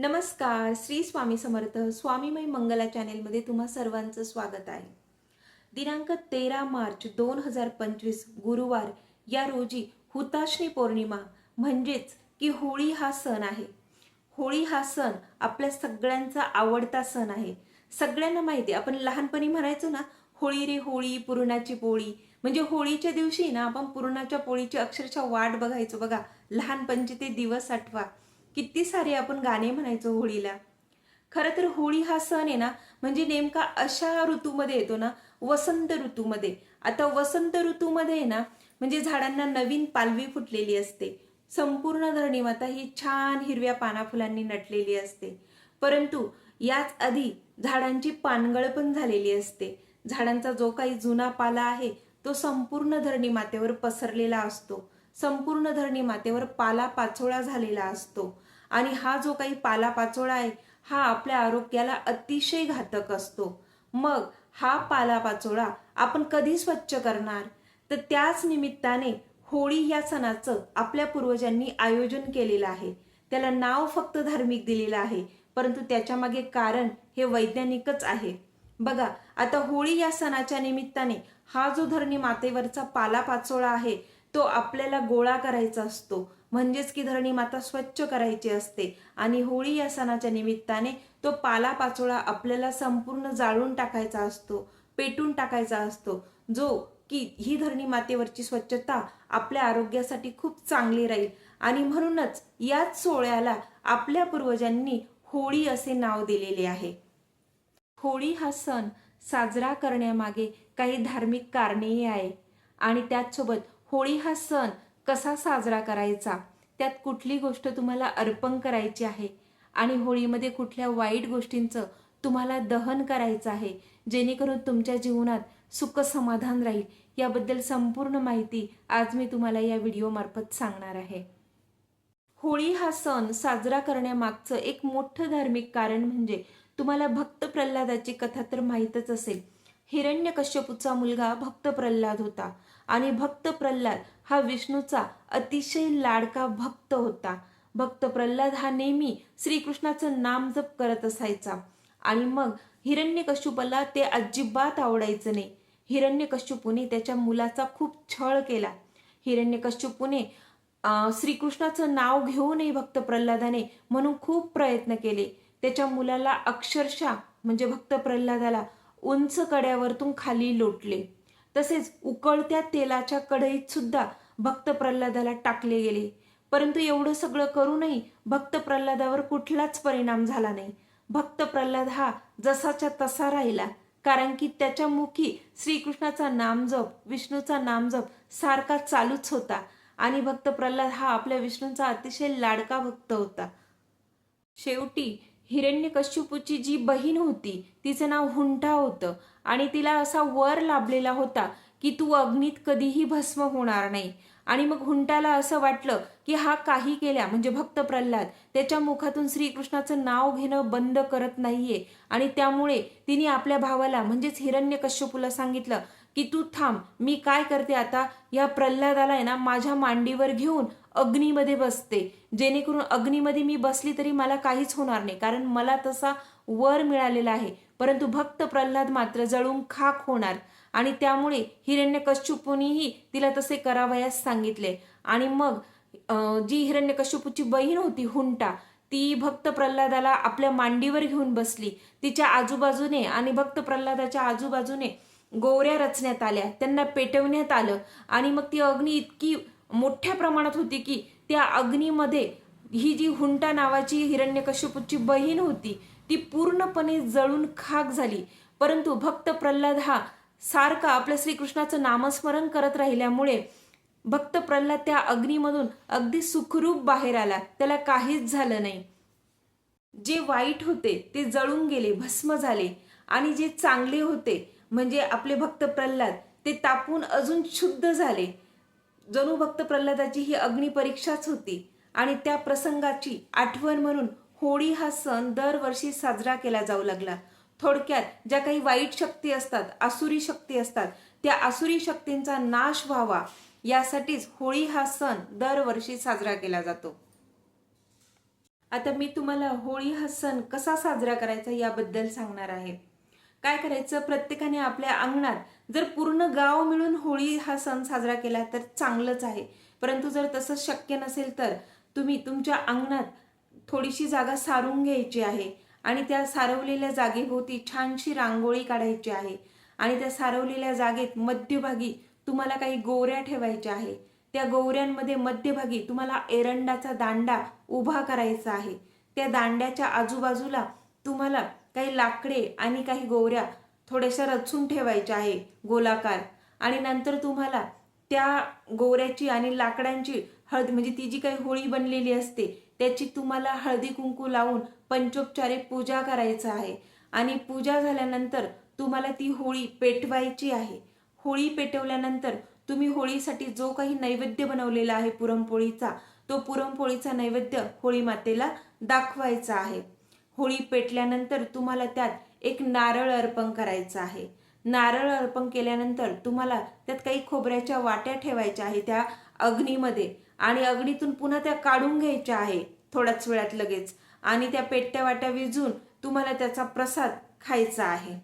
नमस्कार श्री स्वामी समर्थ स्वामीमय मंगला चॅनेलमध्ये तुम्हा सर्वांचं स्वागत आहे. दिनांक तेरा मार्च दोन हजार पंचवीस गुरुवार या रोजी हुताशनी पौर्णिमा म्हणजेच की होळी हा सण आहे. होळी हा सण आपल्या सगळ्यांचा आवडता सण आहे. सगळ्यांना माहिती आहे आपण लहानपणी म्हणायचो ना होळी रे होळी पुरणाची पोळी. म्हणजे होळीच्या दिवशी ना आपण पुरणाच्या पोळीची अक्षरशः वाट बघायचो. बघा लहानपणचे ते दिवस आठवा. किती सारे आपण गाणे म्हणायचो होळीला. खरं तर होळी हा सण आहे ना म्हणजे नेमका अशा ऋतूमध्ये येतो ना वसंत ऋतूमध्ये. आता वसंत ऋतूमध्ये आहे ना म्हणजे झाडांना नवीन पालवी फुटलेली असते. संपूर्ण धरणीमाता ही छान हिरव्या पाना फुलांनी नटलेली असते. परंतु याच आधी झाडांची पानगळ पण झालेली असते. झाडांचा जो काही जुना पाला आहे तो संपूर्ण धरणी मातेवर पसरलेला असतो. संपूर्ण धरणी मातेवर पाला पाचोळा झालेला असतो. आणि हा जो काही पाला पाचोळा आहे हा आपल्या आरोग्याला अतिशय घातक असतो. मग हा पाला पाचोळा आपण कधी स्वच्छ करणार? तर त्याच निमित्ताने होळी या सणाचं आपल्या पूर्वजांनी आयोजन केलेलं आहे. त्याला नाव फक्त धार्मिक दिलेलं आहे परंतु त्याच्यामागे कारण हे वैज्ञानिकच आहे. बघा आता होळी या सणाच्या निमित्ताने हा जो धरणी मातेवरचा पाला पाचोळा आहे तो आपल्याला गोळा करायचा असतो. म्हणजेच की धरणी माता स्वच्छ करायची असते. आणि होळी या सणाच्या निमित्ताने तो पालापाचोळा आपल्याला संपूर्ण जाळून टाकायचा असतो पेटून टाकायचा असतो. जो की ही धरणी मातेवरची स्वच्छता आपल्या आरोग्यासाठी खूप चांगली राहील. आणि म्हणूनच याच सोहळ्याला आपल्या पूर्वजांनी होळी असे नाव दिलेले आहे. होळी हा सण साजरा करण्यामागे काही धार्मिक कारणेही आहे. आणि त्याचसोबत होळी हा सण कसा साजरा करायचा? त्यात कुठली गोष्ट तुम्हाला अर्पण करायची आहे? आणि होळीमध्ये कुठल्या वाईट गोष्टींचं तुम्हाला दहन करायचं आहे? जेणेकरून तुमच्या जीवनात सुख समाधान राहील. याबद्दल संपूर्ण माहिती आज मी तुम्हाला या व्हिडिओमार्फत सांगणार आहे. होळी हा सण साजरा करण्यामागचं एक मोठं धार्मिक कारण म्हणजे तुम्हाला भक्त प्रल्हादाची कथा तर माहीतच असेल. हिरण्यकश्यपूचा मुलगा भक्त प्रल्हाद होता. आणि भक्त प्रल्हाद हा विष्णूचा अतिशय लाडका भक्त होता. भक्त प्रल्हाद हा नेहमी श्रीकृष्णाचं नाम जप करत असायचा. आणि मग हिरण्यकश्यपूला ते अजिबात आवडायचं नाही. हिरण्यकश्यपूने त्याच्या मुलाचा खूप छळ केला. हिरण्यकश्यपूने श्रीकृष्णाचं नाव घेऊनही भक्त प्रल्हादाने म्हणून खूप प्रयत्न केले. त्याच्या मुलाला अक्षरशः म्हणजे भक्त प्रल्हादाला उंच कड्यावरतून खाली लोटले. तसेच उकळत्या तेलाच्या कढईत सुद्धा भक्त प्रल्हादाला टाकले गेले. परंतु एवढं सगळं करूनही भक्त प्रल्हादावर कुठलाच परिणाम झाला नाही. भक्त प्रल्हाद हा जसाच्या तसा राहिला कारण की त्याच्या मुखी श्रीकृष्णाचा नामजप विष्णूचा नामजप सारखा चालूच होता आणि भक्त प्रल्हाद हा आपल्या विष्णूंचा अतिशय लाडका भक्त होता. शेवटी हिरण्यकश्यपूची जी बहीण होती तिचं नाव हुंठा होतं आणि तिला असा वर लाभलेला होता की तू अग्नीत कधीही भस्म होणार नाही. आणि मग हुंटाला असं वाटलं की हा काही केल्या म्हणजे भक्त प्रल्हाद त्याच्या मुखातून श्रीकृष्णाचं नाव घेणं बंद करत नाहीये. आणि त्यामुळे तिने आपल्या भावाला म्हणजेच हिरण्यकश्यपूला सांगितलं की तू थांब मी काय करते आता? या प्रल्हादाला आहे ना माझ्या मांडीवर घेऊन अग्नीमध्ये बसते. जेणेकरून अग्नीमध्ये मी बसली तरी मला काहीच होणार नाही. कारण मला तसा वर मिळालेला आहे. परंतु भक्त प्रल्हाद मात्र जळून खाक होणार. आणि त्यामुळे हिरण्यकश्यपूनीही तिला तसे करावयास सांगितले. आणि मग जी हिरण्यकश्यपूची बहीण होती हुंटा ती भक्त प्रल्हादाला आपल्या मांडीवर घेऊन बसली. तिच्या आजूबाजूने आणि भक्त प्रल्हादाच्या आजूबाजूने गोवऱ्या रचण्यात आल्या. त्यांना पेटवण्यात आलं. आणि मग ती अग्नी इतकी मोठ्या प्रमाणात होती की त्या अग्नीमध्ये ही जी हुंटा नावाची हिरण्यकश्यपूची बहीण होती ती पूर्णपणे जळून खाक झाली. परंतु भक्त प्रल्हाद हा सारखा आपल्या श्रीकृष्णाचं नामस्मरण करत राहिल्यामुळे भक्त प्रल्हाद त्या अग्नीमधून अगदी सुखरूप बाहेर आला. त्याला काहीच झालं नाही. जे वाईट होते ते जळून गेले भस्म झाले आणि जे चांगले होते म्हणजे आपले भक्त प्रल्हाद ते तापून अजून शुद्ध झाले. जणू भक्त प्रल्हादाची ही अग्निपरीक्षाच होती आणि त्या प्रसंगाची आठवण म्हणून होळी हा सण दरवर्षी साजरा केला जाऊ लागला. थोडक्यात ज्या काही वाईट शक्ती असतात आसुरी शक्ती असतात त्या आसुरी शक्तींचा नाश व्हावा यासाठीच होळी हा सण दरवर्षी साजरा केला जातो. आता मी तुम्हाला होळी हा सण कसा साजरा करायचा याबद्दल सांगणार आहे. काय करायचं? प्रत्येकाने आपल्या अंगणात जर पूर्ण गाव मिळून होळी हा सण साजरा केला तर चांगलंच आहे. परंतु जर तसं शक्य नसेल तर तुम्ही तुमच्या अंगणात थोडीशी जागा सारून घ्यायची आहे आणि त्या सारवलेल्या जागेभोवती छानशी रांगोळी काढायची आहे आणि त्या सारवलेल्या जागेत मध्यभागी तुम्हाला काही गोवऱ्या ठेवायच्या आहे. त्या गोवऱ्यांमध्ये मध्यभागी तुम्हाला एरंडाचा दांडा उभा करायचा आहे. त्या दांड्याच्या आजूबाजूला तुम्हाला काही लाकडे आणि काही गोवऱ्या थोड्याशा रचून ठेवायच्या आहे गोलाकार. आणि नंतर तुम्हाला त्या गोवऱ्याची आणि लाकडांची हळद म्हणजे ती जी काही होळी बनलेली असते त्याची तुम्हाला हळदी कुंकू लावून पंचोपचारे पूजा करायचं आहे. आणि पूजा झाल्यानंतर तुम्हाला ती होळी पेटवायची आहे. होळी पेटवल्यानंतर तुम्ही होळीसाठी जो काही नैवेद्य बनवलेला आहे पुरणपोळीचा तो पुरणपोळीचा नैवेद्य होळी मातेला दाखवायचा आहे. होळी पेटल्यानंतर तुम्हाला त्यात एक नारळ अर्पण करायचं आहे. नारळ अर्पण केल्यानंतर तुम्हाला त्यात काही खोबऱ्याच्या वाट्या ठेवायच्या आहे त्या अग्नीमध्ये आणि अग्नीतून पुन्हा त्या काढून घ्यायच्या आहे थोड्याच वेळात लगेच आणि त्या पेटत्या वाट्या विजून तुम्हाला त्याचा प्रसाद खायचा आहे.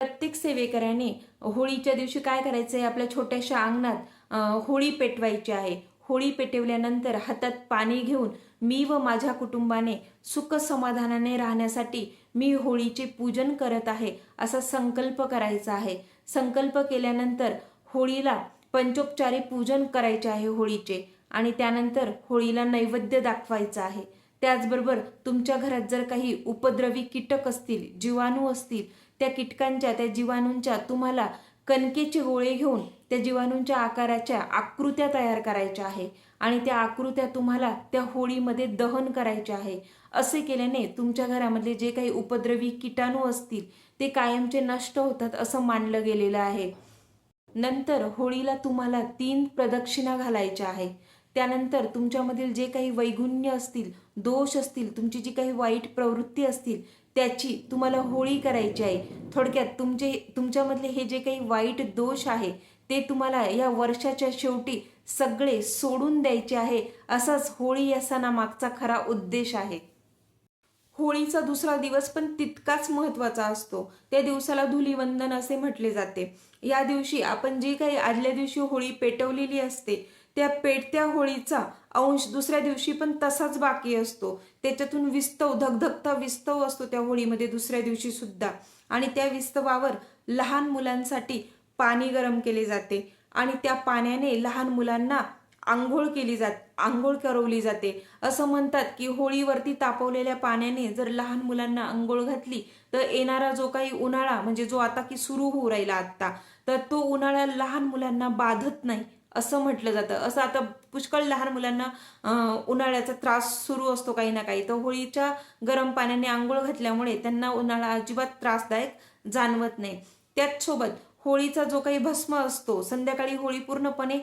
प्रत्येक सेवेकऱ्याने होळीच्या दिवशी काय करायचं आहे? आपल्या छोट्याशा अंगणात होळी पेटवायची आहे. होळी पेटवल्यानंतर हातात पाणी घेऊन मी व माझ्या कुटुंबाने सुख समाधानाने राहण्यासाठी मी होळीचे पूजन करत आहे असा संकल्प करायचा आहे. संकल्प केल्यानंतर होळीला पंचोपचारी पूजन करायचे आहे होळीचे आणि त्यानंतर होळीला नैवेद्य दाखवायचं आहे. त्याचबरोबर तुमच्या घरात जर काही उपद्रवी कीटक असतील जीवाणू असतील त्या कीटकांच्या त्या जीवाणूंच्या तुम्हाला कणकेचे गोळे घेऊन त्या जीवाणूंच्या आकाराच्या आकृत्या तयार करायच्या आहे. आणि त्या आकृत्या तुम्हाला त्या होळीमध्ये दहन करायच्या आहे. असे केल्याने तुमच्या घरामधले जे काही उपद्रवी किटाणू असतील ते कायमचे नष्ट होतात असं मानलं गेलेलं आहे. नंतर होळीला तुम्हाला तीन प्रदक्षिणा घालायच्या आहे. त्यानंतर तुमच्यामधील जे काही वैगुण्य असतील दोष असतील तुमची जी काही वाईट प्रवृत्ती असतील त्याची तुम्हाला होळी करायची आहे. थोडक्यात तुमचे तुमच्यामधले हे जे काही वाईट दोष आहे ते तुम्हाला या वर्षाच्या शेवटी सगळे सोडून द्यायचे आहे असाच होळी या सणामागचा खरा उद्देश आहे. होळीचा दुसरा दिवस पण तितकाच महत्त्वाचा असतो. त्या दिवसाला धुलीवंदन असे म्हटले जाते. या दिवशी आपण जी काही आदल्या दिवशी होळी पेटवलेली असते त्या पेटत्या होळीचा अंश दुसऱ्या दिवशी पण तसाच बाकी असतो. त्याच्यातून विस्तव धगधगता विस्तव असतो त्या होळीमध्ये दुसऱ्या दिवशी सुद्धा. आणि त्या विस्तवावर लहान मुलांसाठी पाणी गरम केले जाते. आणि त्या पाण्याने लहान मुलांना आंघोळ केली जात आंघोळ करवली जाते. असं म्हणतात की होळीवरती तापवलेल्या पाण्याने जर लहान मुलांना आंघोळ घातली तर येणारा जो काही उन्हाळा म्हणजे जो आता की सुरू होऊ राहिला आत्ता तर तो उन्हाळा लहान मुलांना बाधत नाही. असं म्हटलं जातं. असं आता पुष्कळ लहान मुलांना उन्हाळ्याचा त्रास सुरू असतो काही ना काही. तर होळीच्या गरम पाण्याने आंघोळ घातल्यामुळे त्यांना उन्हाळा अजिबात त्रासदायक जाणवत नाही. त्याचसोबत होळीचा जो काही भस्म असतो संध्याकाळी होळी पूर्णपणे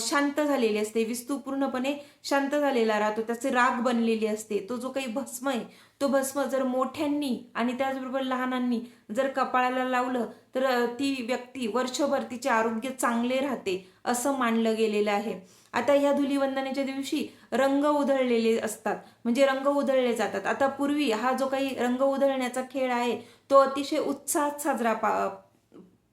शांत झालेली असते विस्तू पूर्णपणे शांत झालेला राहतो त्याचे राग बनलेली असते. तो जो काही भस्म आहे तो भस्म जर मोठ्यांनी आणि त्याचबरोबर लहानांनी जर कपाळाला लावलं तर ती व्यक्ती वर्षभर तिचे आरोग्य चांगले राहते असं मानलं गेलेलं आहे. आता ह्या धुलीवंदनेच्या दिवशी रंग उधळलेले असतात म्हणजे रंग उधळले जातात. आता पूर्वी हा जो काही रंग उधळण्याचा खेळ आहे तो अतिशय उत्साहात साजरा पा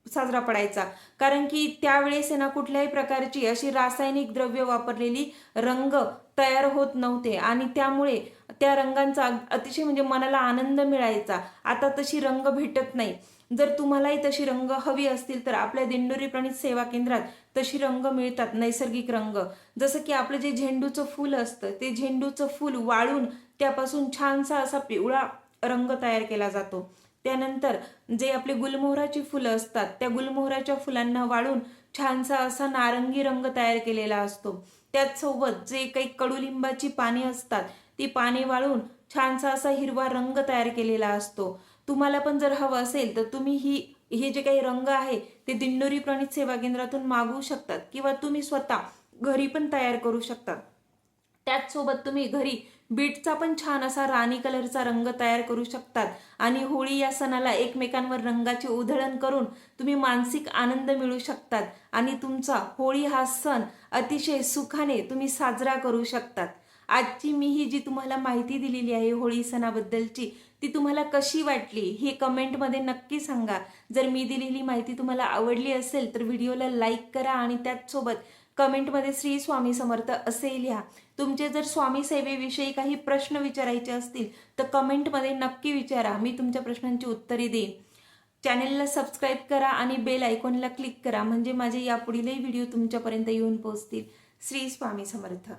साजरा पडायचा. कारण की त्यावेळेस आहे ना कुठल्याही प्रकारची अशी रासायनिक द्रव्य वापरलेली रंग तयार होत नव्हते. आणि त्यामुळे त्या रंगांचा अतिशय म्हणजे मनाला आनंद मिळायचा. आता तशी रंग भेटत नाही. जर तुम्हालाही तशी रंग हवी असतील तर आपल्या दिंडोरी प्रणित सेवा केंद्रात तशी रंग मिळतात नैसर्गिक रंग. जसं की आपलं जे झेंडूचं फूल असतं ते झेंडूचं फूल वाळून त्यापासून छानसा असा पिवळा रंग तयार केला जातो. त्यानंतर जे आपले गुलमोहराची फुलं असतात त्या गुलमोहराच्या फुलांना वाळून छानसा असा नारंगी रंग तयार केलेला असतो. त्याचसोबत जे काही कडुलिंबाची पाने असतात ती पाने वाळून छानसा असा हिरवा रंग तयार केलेला असतो. तुम्हाला पण जर हवं असेल तर तुम्ही ही हे जे काही रंग आहे ते दिंडोरी प्रणित सेवा केंद्रातून मागवू शकतात किंवा तुम्ही स्वतः घरी पण तयार करू शकतात त्याचसोबत तुम्ही घरी बीटचा पण छान असा राणी कलरचा रंग तयार करू शकतात. आणि होळी या सणाला एकमेकांवर रंगाची उधळण करून तुम्ही मानसिक आनंद मिळू शकतात. आणि तुमचा होळी हा सण अतिशय सुखाने तुम्ही साजरा करू शकतात. आजची मी ही जी तुम्हाला माहिती दिलेली आहे होळी सणाबद्दलची ती तुम्हाला कशी वाटली हे कमेंटमध्ये नक्की सांगा. जर मी दिलेली माहिती तुम्हाला आवडली असेल तर व्हिडिओला लाईक करा आणि त्याचसोबत कमेंटमध्ये श्री स्वामी समर्थ असे लिहा. तुमचे जर स्वामी सेवेविषयी काही प्रश्न विचारायचे असतील तर कमेंटमध्ये नक्की विचारा. मी तुमच्या प्रश्नांची उत्तरे देईन. चॅनेलला सबस्क्राईब करा आणि बेल आयकॉनला क्लिक करा. म्हणजे माझे यापुढीलही व्हिडिओ तुमच्यापर्यंत येऊन पोहोचतील. श्री स्वामी समर्थ.